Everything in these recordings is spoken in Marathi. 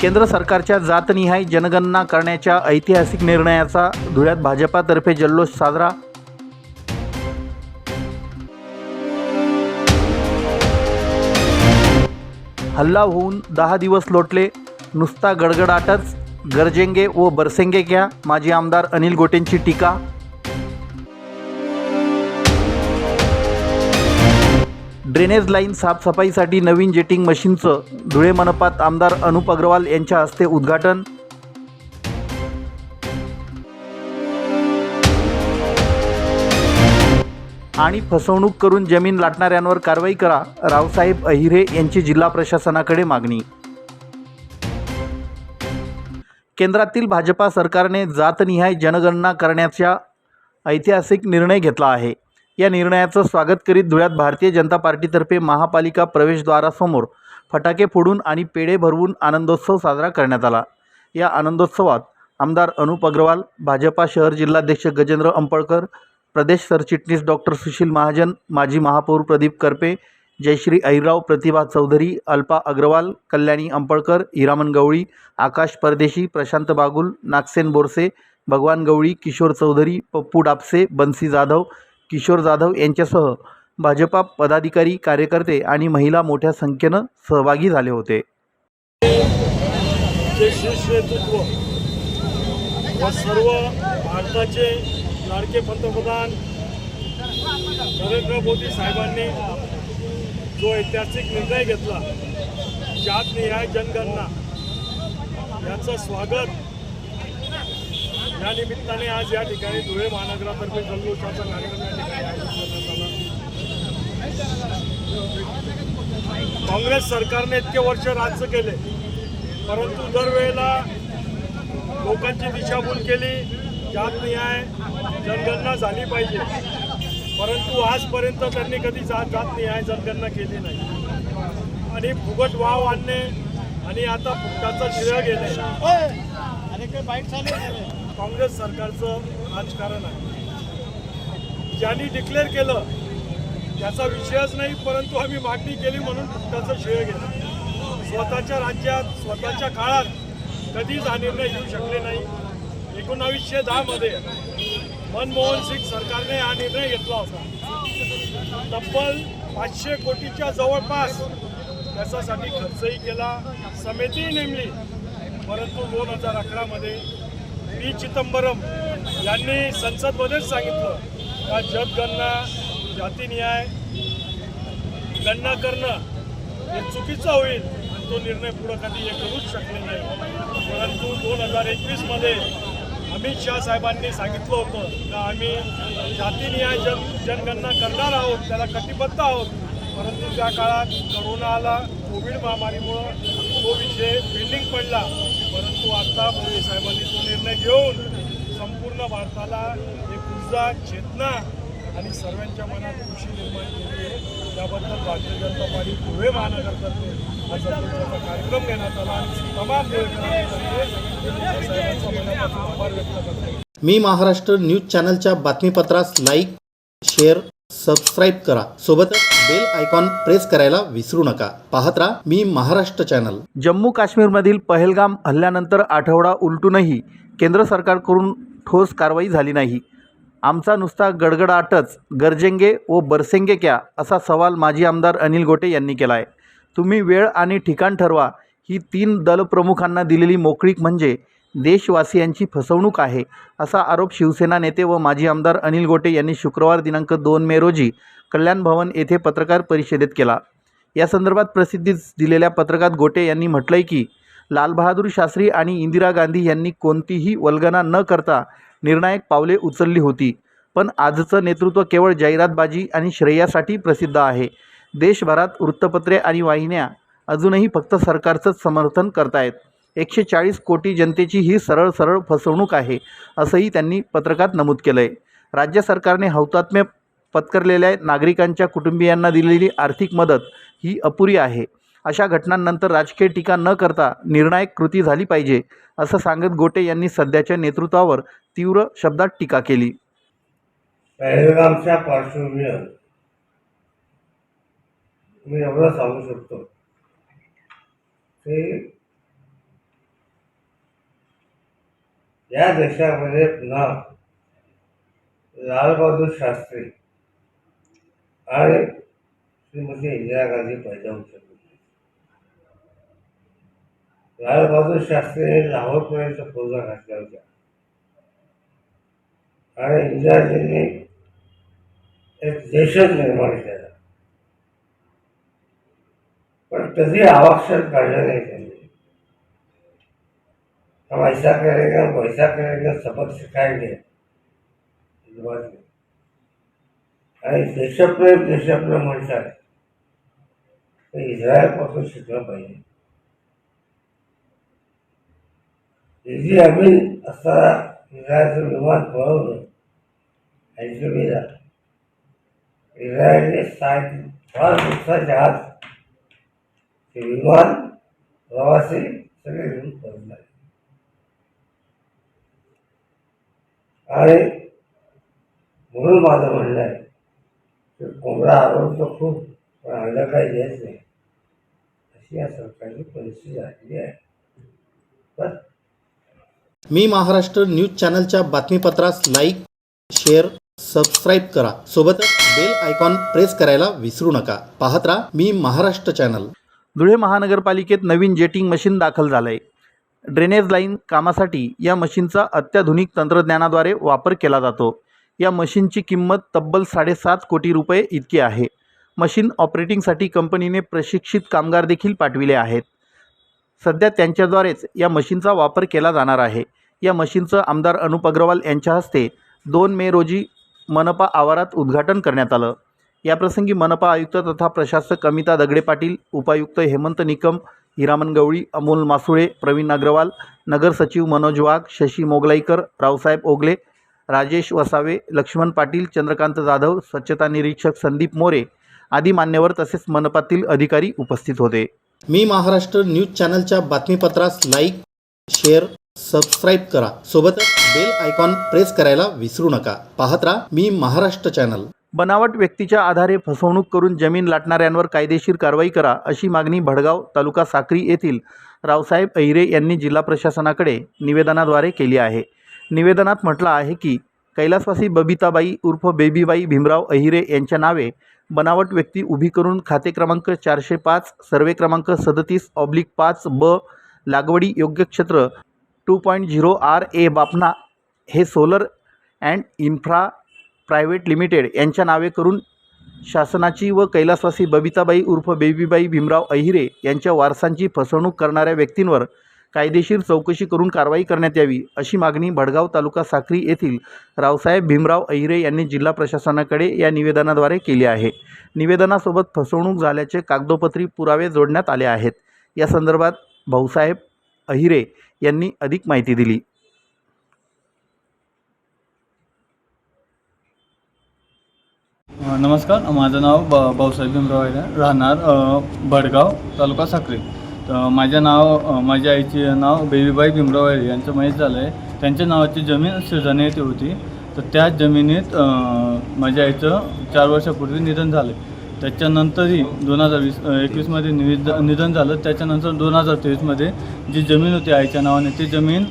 केंद्र सरकारच्या जातनिहाय जनगणना करण्याच्या ऐतिहासिक निर्णयाचा धुळ्यात भाजपातर्फे जल्लोष साजरा. हल्ला होऊन दहा दिवस लोटले नुसता गडगडाटच. गरजेंगे व बरसेंगे क्या? माजी आमदार अनिल गोटेंची टीका ड्रेनेज लाईन साफसफाईसाठी नवीन जेटिंग मशीनचं धुळे मनपात आमदार अनुप अग्रवाल यांच्या हस्ते उद्घाटन. आणि फसवणूक करून जमीन लाटणाऱ्यांवर कारवाई करा रावसाहेब अहिरे यांची जिल्हा प्रशासनाकडे मागणी. केंद्रातील भाजपा सरकारने जातनिहाय जनगणना करण्याचा ऐतिहासिक निर्णय घेतला आहे. या निर्णयाचं स्वागत करीत धुळ्यात भारतीय जनता पार्टीतर्फे महापालिका प्रवेशद्वारासमोर फटाके फोडून आणि पेढे भरवून आनंदोत्सव साजरा करण्यात आला. या आनंदोत्सवात आमदार अनुप अग्रवाल भाजपा शहर जिल्हाध्यक्ष गजेंद्र अंपळकर प्रदेश सरचिटणीस डॉक्टर सुशील महाजन माजी महापौर प्रदीप करपे जयश्री अहिरराव प्रतिभा चौधरी अल्पा अग्रवाल कल्याणी अंपळकर हिरामन गवळी आकाश परदेशी प्रशांत बागुल नागसेन बोरसे भगवान गवळी किशोर चौधरी पप्पू डापसे बन्सी जाधव किशोर जाधव यांच्यासह भाजपा पदाधिकारी कार्यकर्ते आणि महिला मोठ्या संख्येनं सहभागी झाले होते. व सर्व भारताचे लाडके पंतप्रधान नरेंद्र मोदी साहेबांनी जो ऐतिहासिक निर्णय घेतला जात न्याय जनगणना याचं स्वागत या निमित्ताने आज या ठिकाणी धुळे महानगरातर्फे जल्लोषाचा कार्यक्रम या ठिकाणी आयोजित काँग्रेस सरकारने इतके वर्ष राज्य केले परंतु दरवेळेला लोकांची दिशाभूल केली जात न्याय जनगणना झाली पाहिजे. परंतु आजपर्यंत त्यांनी कधी जात जात न्याय जनगणना केली नाही. आणि फुकट वाव आणणे आणि आता फुकटाचा श्रेय घेणे. काँग्रेस सरकारचं राजकारण आहे. ज्यांनी डिक्लेअर केलं त्याचा विषयच नाही परंतु आम्ही मागणी केली म्हणून त्याचं श्रेय घेतलं. स्वतःच्या राज्यात स्वतःच्या काळात कधीच हा निर्णय घेऊ शकले नाही. एकोणावीसशे दहामध्ये मनमोहन सिंग सरकारने हा निर्णय घेतला होता. तब्बल पाचशे कोटीच्या जवळपास त्याच्यासाठी खर्चही केला. समितीही नेमली परंतु दोन हजार अकरामध्ये पी चिदंबरम यांनी संसदमध्येच सांगितलं का जनगणना जातीन्याय गणना करणं हे चुकीचं होईल. आणि तो निर्णय पुढं कधी हे करूच शकले नाही. परंतु दोन हजार एकवीसमध्ये अमित शहा साहेबांनी सांगितलं होतं का आम्ही जातीनिहाय जन जनगणना करणार आहोत त्याला कटिबद्ध आहोत. परंतु त्या काळात करोना आला कोविड महामारीमुळं तो विषय पेंडिंग पडला. परंतु आता मोदी साहेबांनी तो निर्णय घेऊन संपूर्ण भारताला एक ऊर्जा चेतना आणि सर्वांच्या मनात खुशी निर्माण केली आहे. त्याबद्दल भारतीय जनता पार्टी धुळे महानगरतर्फे हा प्रकारचा कार्यक्रम घेण्यात आला आणि तमाम साहेबांचा मनापासून आभार व्यक्त करतो. मी महाराष्ट्र न्यूज चॅनलच्या बातमीपत्रास लाईक शेअर सबस्क्राईब करा. सोबतच बेल आयकॉन प्रेस करायला विसरू नका. पाहत राहा मी महाराष्ट्र चॅनल. जम्मू काश्मीरमधील पहलगाम हल्ल्यानंतर आठवडा उलटूनही केंद्र सरकारकडून ठोस कारवाई झाली नाही. आमचा नुसता गडगडाटच गरजेंगे व बरसेंगे क्या असा सवाल माजी आमदार अनिल गोटे यांनी केला आहे तुम्ही वेळ आणि ठिकाण ठरवा. ही तीन दलप्रमुखांना दिलेली मोकळीक म्हणजे देशवासियांची फसवणूक आहे असा आरोप शिवसेना नेते व माजी आमदार अनिल गोटे यांनी शुक्रवार दिनांक दोन मे रोजी कल्याण भवन येथे पत्रकार परिषदेत केला. या संदर्भात प्रसिद्धीस दिलेल्या पत्रकात गोटे यांनी म्हटलंय की लालबहादूर शास्त्री आणि इंदिरा गांधी यांनी कोणतीही वल्गना न करता निर्णायक पावले उचलली होती. पण आजचं नेतृत्व केवळ जाहिरातबाजी आणि श्रेयासाठी प्रसिद्ध आहे. देशभरात वृत्तपत्रे आणि वाहिन्या अजूनही फक्त सरकारचंच समर्थन करतायत. एकशे चाळीस कोटी जनतेची ही सरळ सरळ फसवणूक आहे असंही त्यांनी पत्रकात नमूद केलं आहे राज्य सरकारने हौतात्म्य पत्करलेल्या नागरिकांच्या कुटुंबियांना दिलेली आर्थिक मदत ही अपुरी आहे. अशा घटनांनंतर राजकीय टीका न करता निर्णायक कृती झाली पाहिजे असं सांगत गोटे यांनी सध्याच्या नेतृत्वावर तीव्र शब्दात टीका केली. पॅरेग्रामच्या पार्श्वभूमीवर मी एवढं सांगू शकतो की या देशामध्ये पुन्हा लालबहादूर शास्त्री आणि श्रीमती इंदिरा गांधी पैदा होऊ शकत लालबहादूर शास्त्रीने लाहोरपर्यंत फौजा घातल्या होत्या आणि इंदिराजींनी एक देशच निर्माण केला. पण कधी आवाक्षर काढलं नाही त्यांनी. हम ऐसा करेंगे हम वैसा करेंगे सबक सिखाएंगे. अजिबात आणि देशप्रेम देशप्रेम म्हणतात. ते इस्रायलपासून शिकलं पाहिजे. इजी अमीन असताना इस्रायलचं विमान पळवलं. ऐकलं इस्रायलने सात फार दिवसाच्या जहाज ते विमान प्रवासी सगळे घेऊन पळून आणि म्हणून माझं म्हणणं आहे कोंबडा आवडतो खूप पण अंड काही देत नाही. अशी या सरकारची परिस्थिती झालेली आहे. पण मी महाराष्ट्र न्यूज चॅनलच्या बातमीपत्रास लाईक शेअर सबस्क्राईब करा. सोबतच बेल आयकॉन प्रेस करायला विसरू नका. पाहत राहा मी महाराष्ट्र चॅनल. धुळे महानगरपालिकेत नवीन जेटिंग मशीन दाखल झालंय. ड्रेनेज लाईन कामासाठी या मशीनचा अत्याधुनिक तंत्रज्ञानाद्वारे वापर केला जातो. या मशीनची किंमत तब्बल साडेसात कोटी रुपये इतकी आहे. मशीन ऑपरेटिंगसाठी कंपनीने प्रशिक्षित कामगार देखील पाठविले आहेत. सध्या त्यांच्याद्वारेच या मशीनचा वापर केला जाणार आहे. या मशीनचं आमदार अनुप अग्रवाल यांच्या हस्ते दोन मे रोजी मनपा आवारात उद्घाटन करण्यात आलं. याप्रसंगी मनपा आयुक्त तथा प्रशासक अमिता दगडे पाटील उपायुक्त हेमंत निकम हिरामन गवळी अमोल मासुळे प्रवीण अग्रवाल नगर सचिव मनोज वाघ शशी मोगलाईकर रावसाहेब ओगले राजेश वसावे लक्ष्मण पाटील चंद्रकांत जाधव स्वच्छता निरीक्षक संदीप मोरे आदी मान्यवर तसेच मनपातील अधिकारी उपस्थित होते. मी महाराष्ट्र न्यूज चॅनलच्या बातमीपत्रास लाईक शेअर सबस्क्राईब करा. सोबतच बेल आयकॉन प्रेस करायला विसरू नका. पाहत राहा मी महाराष्ट्र चॅनल. बनावट व्यक्तीच्या आधारे फसवणूक करून जमीन लाटणाऱ्यांवर कायदेशीर कारवाई करा अशी मागणी भडगाव तालुका साक्री येथील रावसाहेब अहिरे यांनी जिल्हा प्रशासनाकडे निवेदनाद्वारे केली आहे. निवेदनात म्हटलं आहे की कैलासवासी बबिताबाई उर्फ बेबीबाई भीमराव अहिरे यांच्या नावे बनावट व्यक्ती उभी करून खाते क्रमांक चारशे पाच सर्वे क्रमांक सदतीस ऑब्लिक पाच ब लागवडी योग्य क्षेत्र two point zero R A Bapna हे solar and infra private limited यांच्या नावे करून शासनाची व कैलासवासी बबिताबाई उर्फ बेबीबाई भीमराव अहिरे यांच्या वारसांची फसवणूक करणाऱ्या व्यक्तींवर कायदेशीर चौकशी करून कारवाई करण्यात यावी अशी मागणी भडगाव तालुका साक्री येथील रावसाहेब भीमराव अहिरे यांनी जिल्हा प्रशासनाकडे या निवेदनाद्वारे केली आहे. निवेदनासोबत फसवणूक झाल्याचे कागदोपत्री पुरावे जोडण्यात आले आहेत. या संदर्भात भाऊसाहेब अहिरे यांनी अधिक माहिती दिली. नमस्कार. माझं नाव भाऊसाहेब भीमराव अहिरे राहणार भडगाव तालुका साक्री. तर माझ्या नाव माझ्या आईचे नाव बेबीबाई भीमराव यांचं माहीत झालं आहे त्यांच्या नावाची जमीन शिरजाने येथे होती. तर त्याच जमिनीत माझ्या आईचं चार वर्षापूर्वी निधन झालं त्याच्यानंतरही दोन हजार वीस एकवीसमध्ये निविद निधन झालं. त्याच्यानंतर दोन हजार तेवीसमध्ये जी जमीन होती आईच्या नावाने ती जमीन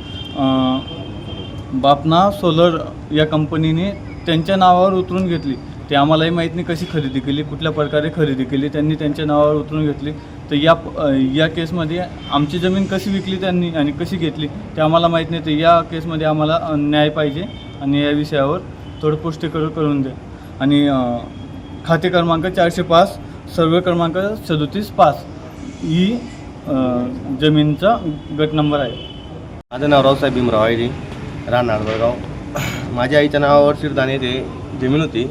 बापना सोलर या कंपनीने त्यांच्या नावावर उतरून घेतली. ते आम्हालाही माहीत नाही कशी खरेदी केली कुठल्या प्रकारे खरेदी केली त्यांनी त्यांच्या नावावर उतरून घेतली. तर या या केसमध्ये आमची जमीन कशी विकली त्यांनी आणि कशी घेतली ते आम्हाला माहीत नाही. तर या केसमध्ये आम्हाला न्याय पाहिजे आणि या विषयावर थोडं पुष्टीकर करून द्या आणि खाते क्रमांक चारशे पाच सर्वे क्रमांक सदोतीस पाच ही जमीनचा गट नंबर आहे. माझं नाव रावसाहेब भीमराव आहे राहणार बळगाव माझ्या आईच्या नावावर शिरदाने ते जमीन होती.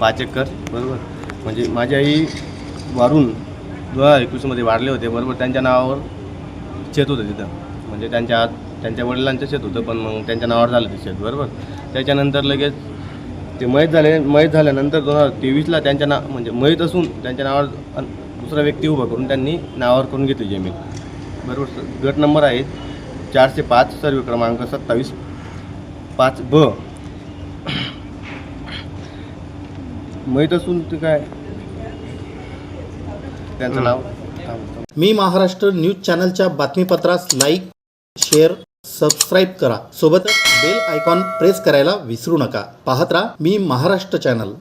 पाच एकर बरोबर? म्हणजे माझी आई वारून दोन हजार एकवीसमध्ये वारले होते बरोबर? त्यांच्या नावावर शेत होतं तिथं. म्हणजे त्यांच्या त्यांच्या वडिलांचं शेत होतं पण मग त्यांच्या नावावर झालं ते शेत बरोबर? त्याच्यानंतर लगेच ते मयत झाले मयत झाल्यानंतर दोन हजार तेवीसला त्यांच्या नाव म्हणजे मयत असून त्यांच्या नावावर दुसरा व्यक्ती उभा करून त्यांनी नावावर करून घेतली जमीन. बरोबर? गट नंबर आहे चारशे पाच सर्व क्रमांक सत्तावीस पाच ब. माहीत असून ते काय? त्यांचं नाव? मी महाराष्ट्र न्यूज चॅनलच्या बातमीपत्रास लाईक शेअर सबस्क्राईब करा. सोबतच बेल आयकॉन प्रेस करायला विसरू नका. पाहत राहा मी महाराष्ट्र चॅनल.